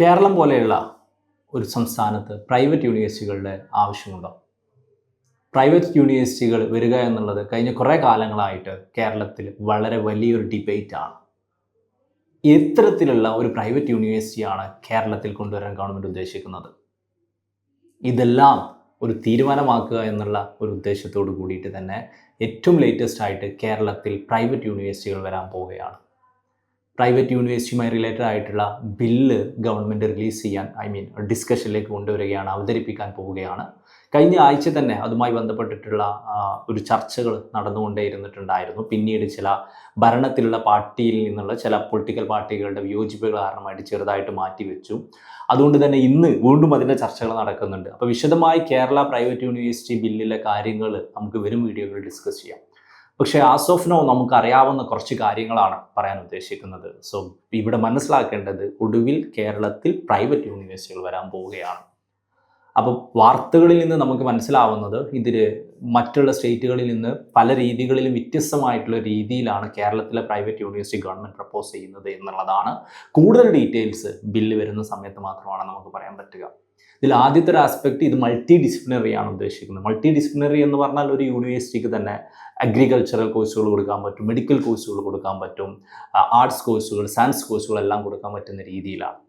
കേരളം പോലെയുള്ള ഒരു സംസ്ഥാനത്ത് പ്രൈവറ്റ് യൂണിവേഴ്സിറ്റികളുടെ ആവശ്യമുണ്ടോ? പ്രൈവറ്റ് യൂണിവേഴ്സിറ്റികൾ വരിക എന്നുള്ളത് കഴിഞ്ഞ കുറേ കാലങ്ങളായിട്ട് കേരളത്തിൽ വളരെ വലിയൊരു ഡിബേറ്റാണ് ഇത്തരത്തിലുള്ള ഒരു പ്രൈവറ്റ് യൂണിവേഴ്സിറ്റിയാണ് കേരളത്തിൽ കൊണ്ടുവരാൻ ഗവൺമെന്റ് ഉദ്ദേശിക്കുന്നത്. ഇതെല്ലാം ഒരു തീരുമാനമാക്കുക എന്നുള്ള ഒരു ഉദ്ദേശത്തോട് കൂടിയിട്ട് തന്നെ ഏറ്റവും ലേറ്റസ്റ്റ് ആയിട്ട് കേരളത്തിൽ പ്രൈവറ്റ് യൂണിവേഴ്സിറ്റികൾ വരാൻ പോവുകയാണ്. പ്രൈവറ്റ് യൂണിവേഴ്സിറ്റിയുമായി റിലേറ്റഡ് ആയിട്ടുള്ള ബില്ല് ഗവൺമെന്റ് റിലീസ് ചെയ്യാൻ ഐ മീൻ ഡിസ്കഷനിലേക്ക് കൊണ്ടുവരികയാണ് അവതരിപ്പിക്കാൻ പോവുകയാണ്. കഴിഞ്ഞ ആഴ്ച തന്നെ അതുമായി ബന്ധപ്പെട്ടിട്ടുള്ള ഒരു ചർച്ചകൾ നടന്നുകൊണ്ടേയിരുന്നിട്ടുണ്ടായിരുന്നു. പിന്നീട് ചില ഭരണത്തിലുള്ള പാർട്ടിയിൽ നിന്നുള്ള ചില പൊളിറ്റിക്കൽ പാർട്ടികളുടെ വിയോജിപ്പുകൾ കാരണമായിട്ട് ചെറുതായിട്ട് മാറ്റിവെച്ചു അതുകൊണ്ട് തന്നെ ഇന്ന് വീണ്ടും അതിന്റെ ചർച്ചകൾ നടക്കുന്നുണ്ട്. അപ്പോൾ വിശദമായി കേരള പ്രൈവറ്റ് യൂണിവേഴ്സിറ്റി ബില്ലിലെ കാര്യങ്ങൾ നമുക്ക് വരും വീഡിയോകളിൽ ഡിസ്കസ് ചെയ്യാം. പക്ഷേ ആസ് ഓഫ് നോ നമുക്ക് അറിയാവുന്ന കുറച്ച് കാര്യങ്ങളാണ് പറയാൻ ഉദ്ദേശിക്കുന്നത്. സോ ഇവിടെ മനസ്സിലാക്കേണ്ടത് ഒടുവിൽ കേരളത്തിൽ പ്രൈവറ്റ് യൂണിവേഴ്സിറ്റികൾ വരാൻ പോവുകയാണ്. അപ്പോൾ വാർത്തകളിൽ നിന്ന് നമുക്ക് മനസ്സിലാവുന്നത് ഇതിൽ മറ്റുള്ള സ്റ്റേറ്റുകളിൽ നിന്ന് പല രീതികളിലും വ്യത്യസ്തമായിട്ടുള്ള രീതിയിലാണ് കേരളത്തിലെ പ്രൈവറ്റ് യൂണിവേഴ്സിറ്റി ഗവൺമെന്റ് പ്രപ്പോസ് ചെയ്യുന്നത് എന്നുള്ളതാണ്. കൂടുതൽ ഡീറ്റെയിൽസ് ബില്ല് വരുന്ന സമയത്ത് മാത്രമാണ് നമുക്ക് പറയാൻ പറ്റുക. ഇതിൽ ആദ്യത്തെ ഒരു ആസ്പെക്ട് ഇത് മൾട്ടി ഡിസിപ്ലിനറി ആണ് ഉദ്ദേശിക്കുന്നത്. മൾട്ടി ഡിസിപ്ലിനറി എന്ന് പറഞ്ഞാൽ ഒരു യൂണിവേഴ്സിറ്റിക്ക് തന്നെ അഗ്രികൾച്ചറൽ കോഴ്സുകൾ കൊടുക്കാൻ പറ്റും മെഡിക്കൽ കോഴ്സുകൾ കൊടുക്കാൻ പറ്റും ആർട്സ് കോഴ്സുകൾ സയൻസ് കോഴ്സുകൾ എല്ലാം കൊടുക്കാൻ പറ്റുന്ന രീതിയിലാണ്.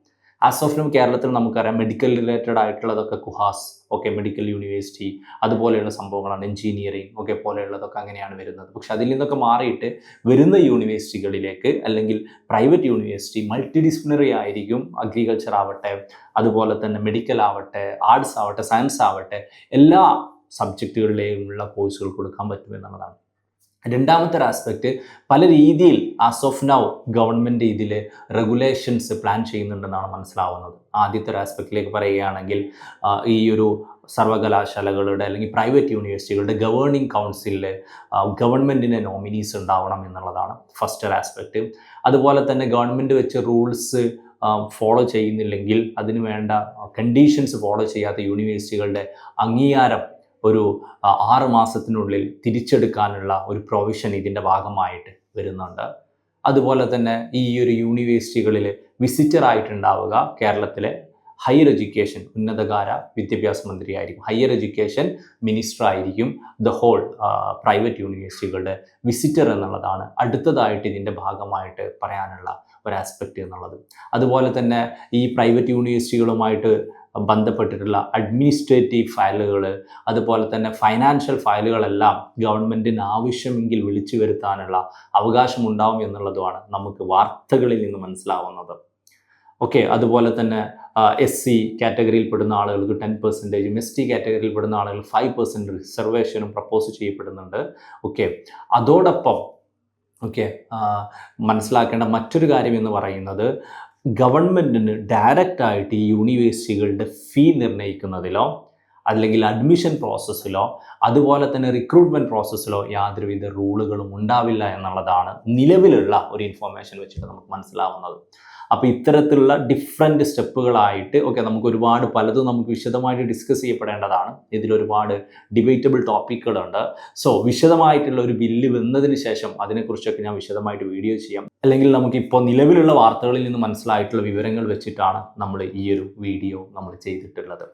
ആസ് ഓഫ് നോ കേരളത്തിൽ നമുക്കറിയാം മെഡിക്കൽ റിലേറ്റഡ് ആയിട്ടുള്ളതൊക്കെ കുഹാസ് ഓക്കെ മെഡിക്കൽ യൂണിവേഴ്സിറ്റി അതുപോലെയുള്ള സംഭവങ്ങളാണ് എഞ്ചിനീയറിംഗ് ഒക്കെ പോലെയുള്ളതൊക്കെ അങ്ങനെയാണ് വരുന്നത്. പക്ഷെ അതിൽ നിന്നൊക്കെ മാറിയിട്ട് വരുന്ന യൂണിവേഴ്സിറ്റികളിലേക്ക് അല്ലെങ്കിൽ പ്രൈവറ്റ് യൂണിവേഴ്സിറ്റി മൾട്ടി ഡിസിപ്ലിനറി ആയിരിക്കും അഗ്രികൾച്ചർ ആവട്ടെ അതുപോലെ തന്നെ മെഡിക്കൽ ആവട്ടെ ആർട്സ് ആവട്ടെ സയൻസ് ആവട്ടെ എല്ലാ സബ്ജക്റ്റുകളിലെയുമുള്ള കോഴ്സുകൾ കൊടുക്കാൻ പറ്റും എന്നുള്ളതാണ്. രണ്ടാമത്തെ ഒരു ആസ്പെക്റ്റ് പല രീതിയിൽ ആസ് ഓഫ് നൗ ഗവൺമെന്റ് ഇതിൽ റെഗുലേഷൻസ് പ്ലാൻ ചെയ്യുന്നുണ്ടെന്നാണ് മനസ്സിലാവുന്നത്. ആദ്യത്തെ ഒരു ആസ്പെക്റ്റിലേക്ക് പറയുകയാണെങ്കിൽ ഈ ഒരു സർവകലാശാലകളുടെ അല്ലെങ്കിൽ പ്രൈവറ്റ് യൂണിവേഴ്സിറ്റികളുടെ ഗവേണിംഗ് കൗൺസിലിൽ ഗവൺമെന്റിന്റെ നോമിനീസ് ഉണ്ടാവണം എന്നുള്ളതാണ് ഫസ്റ്റ് ഒരു ആസ്പെക്റ്റ് അതുപോലെ തന്നെ ഗവൺമെന്റ് വെച്ച റൂൾസ് ഫോളോ ചെയ്യുന്നില്ലെങ്കിൽ അതിന് വേണ്ട കണ്ടീഷൻസ് ഫോളോ ചെയ്യാത്ത യൂണിവേഴ്സിറ്റികളുടെ അംഗീകാരം ഒരു ആറ് മാസത്തിനുള്ളിൽ തിരിച്ചെടുക്കാനുള്ള ഒരു പ്രൊവിഷൻ ഇതിന്റെ ഭാഗമായിട്ട് വരുന്നുണ്ട്. അതുപോലെ തന്നെ ഈ ഒരു യൂണിവേഴ്സിറ്റികളിൽ വിസിറ്റർ ആയിട്ടുണ്ടാവുക കേരളത്തിലെ ഹയർ എഡ്യൂക്കേഷൻ ഉന്നതകാര വിദ്യാഭ്യാസ മന്ത്രിയായിരിക്കും. ഹയർ എഡ്യൂക്കേഷൻ മിനിസ്റ്റർ ആയിരിക്കും ദ ഹോൾ പ്രൈവറ്റ് യൂണിവേഴ്സിറ്റികളുടെ വിസിറ്റർ എന്നുള്ളതാണ് അടുത്തതായിട്ട് ഇതിന്റെ ഭാഗമായിട്ട് പറയാനുള്ള ഒരു ആസ്പെക്റ്റ് എന്നുള്ളത്. അതുപോലെ തന്നെ ഈ പ്രൈവറ്റ് യൂണിവേഴ്സിറ്റികളുമായിട്ട് ബന്ധപ്പെട്ടിട്ടുള്ള അഡ്മിനിസ്ട്രേറ്റീവ് ഫയലുകൾ അതുപോലെ തന്നെ ഫൈനാൻഷ്യൽ ഫയലുകളെല്ലാം ഗവൺമെന്റിന് ആവശ്യമെങ്കിൽ വിളിച്ചു വരുത്താനുള്ള അവകാശം ഉണ്ടാവും എന്നുള്ളതുമാണ് നമുക്ക് വാർത്തകളിൽ നിന്ന് മനസ്സിലാവുന്നത്. ഓക്കെ അതുപോലെ തന്നെ എസ് സി കാറ്റഗറിയിൽ പെടുന്ന ആളുകൾക്ക് ടെൻ പെർസെന്റേജും എസ് ടി കാറ്റഗറിയിൽ പെടുന്ന ആളുകൾ ഫൈവ് പെർസെന്റ് റിസർവേഷനും പ്രപ്പോസ് ചെയ്യപ്പെടുന്നുണ്ട്. ഓക്കെ അതോടൊപ്പം ഓക്കെ മനസ്സിലാക്കേണ്ട മറ്റൊരു കാര്യം എന്ന് പറയുന്നത് ഗവൺമെന്റിന് ഡയറക്റ്റായിട്ട് ഈ യൂണിവേഴ്സിറ്റികളുടെ ഫീ നിർണയിക്കുന്നതിലോ അല്ലെങ്കിൽ അഡ്മിഷൻ പ്രോസസ്സിലോ അതുപോലെ തന്നെ റിക്രൂട്ട്മെന്റ് പ്രോസസ്സിലോ യാതൊരുവിധ റൂളുകളും ഉണ്ടാവില്ല എന്നുള്ളതാണ് നിലവിലുള്ള ഒരു ഇൻഫോർമേഷൻ വെച്ചിട്ട് നമുക്ക് മനസ്സിലാവുന്നത്. അപ്പോൾ ഇത്തരത്തിലുള്ള ഡിഫറെന്റ് സ്റ്റെപ്പുകളായിട്ട് ഓക്കെ നമുക്ക് ഒരുപാട് പലതും നമുക്ക് വിശദമായിട്ട് ഡിസ്കസ് ചെയ്യപ്പെടേണ്ടതാണ്. ഇതിലൊരുപാട് ഡിബേറ്റബിൾ ടോപ്പിക്കുകളുണ്ട് സോ വിശദമായിട്ടുള്ള ഒരു ബില്ല് വന്നതിന് ശേഷം അതിനെക്കുറിച്ചൊക്കെ ഞാൻ വിശദമായിട്ട് വീഡിയോ ചെയ്യാം. അല്ലെങ്കിൽ നമുക്കിപ്പോൾ നിലവിലുള്ള വാർത്തകളിൽ നിന്ന് മനസ്സിലായിട്ടുള്ള വിവരങ്ങൾ വെച്ചിട്ടാണ് നമ്മൾ ഈ ഒരു വീഡിയോ നമ്മൾ ചെയ്തിട്ടുള്ളത്.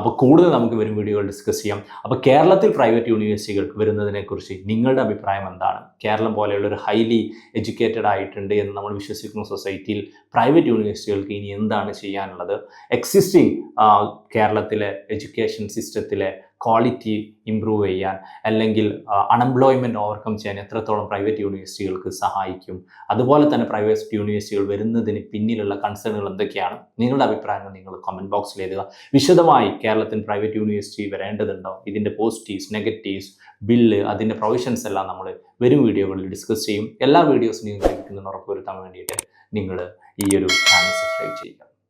അപ്പോൾ കൂടുതൽ നമുക്ക് വരും വീഡിയോകൾ ഡിസ്കസ് ചെയ്യാം. അപ്പോൾ കേരളത്തിൽ പ്രൈവറ്റ് യൂണിവേഴ്സിറ്റികൾ വരുന്നതിനെക്കുറിച്ച് നിങ്ങളുടെ അഭിപ്രായം എന്താണ്? കേരളം പോലെയുള്ള ഒരു ഹൈലി എഡ്യൂക്കേറ്റഡ് ആയിട്ടുണ്ട് എന്ന് നമ്മൾ വിശ്വസിക്കുന്ന സൊസൈറ്റിയിൽ പ്രൈവറ്റ് യൂണിവേഴ്സിറ്റികൾക്ക് ഇനി എന്താണ് ചെയ്യാനുള്ളത്? എക്സിസ്റ്റിംഗ് കേരളത്തിലെ എഡ്യൂക്കേഷൻ സിസ്റ്റത്തിലെ ക്വാളിറ്റി ഇമ്പ്രൂവ് ചെയ്യാൻ അല്ലെങ്കിൽ അൺഎംപ്ലോയ്മെന്റ് ഓവർകം ചെയ്യാൻ എത്രത്തോളം പ്രൈവറ്റ് യൂണിവേഴ്സിറ്റികൾക്ക് സഹായിക്കും. അതുപോലെ തന്നെ പ്രൈവറ്റ് യൂണിവേഴ്സിറ്റികൾ വരുന്നതിന് പിന്നിലുള്ള കൺസേണുകൾ എന്തൊക്കെയാണ്? നിങ്ങളുടെ അഭിപ്രായങ്ങൾ നിങ്ങൾ കമന്റ് ബോക്സിൽ എഴുതുക. വിശദമായി കേരളത്തിൽ പ്രൈവറ്റ് യൂണിവേഴ്സിറ്റി വരേണ്ടതുണ്ടോ? ഇതിന്റെ പോസിറ്റീവ്സ് നെഗറ്റീവ്സ് ബില്ല് അതിന്റെ പ്രൊവിഷൻസ് എല്ലാം നമ്മൾ വരും വീഡിയോകളിൽ ഡിസ്കസ് ചെയ്യും. എല്ലാ വീഡിയോസും ലഭിക്കുന്നതിന് ഉറപ്പുവരുത്താൻ വേണ്ടിയിട്ട് നിങ്ങൾ ഈ ഒരു ചാനൽ സബ്സ്ക്രൈബ് ചെയ്യുക.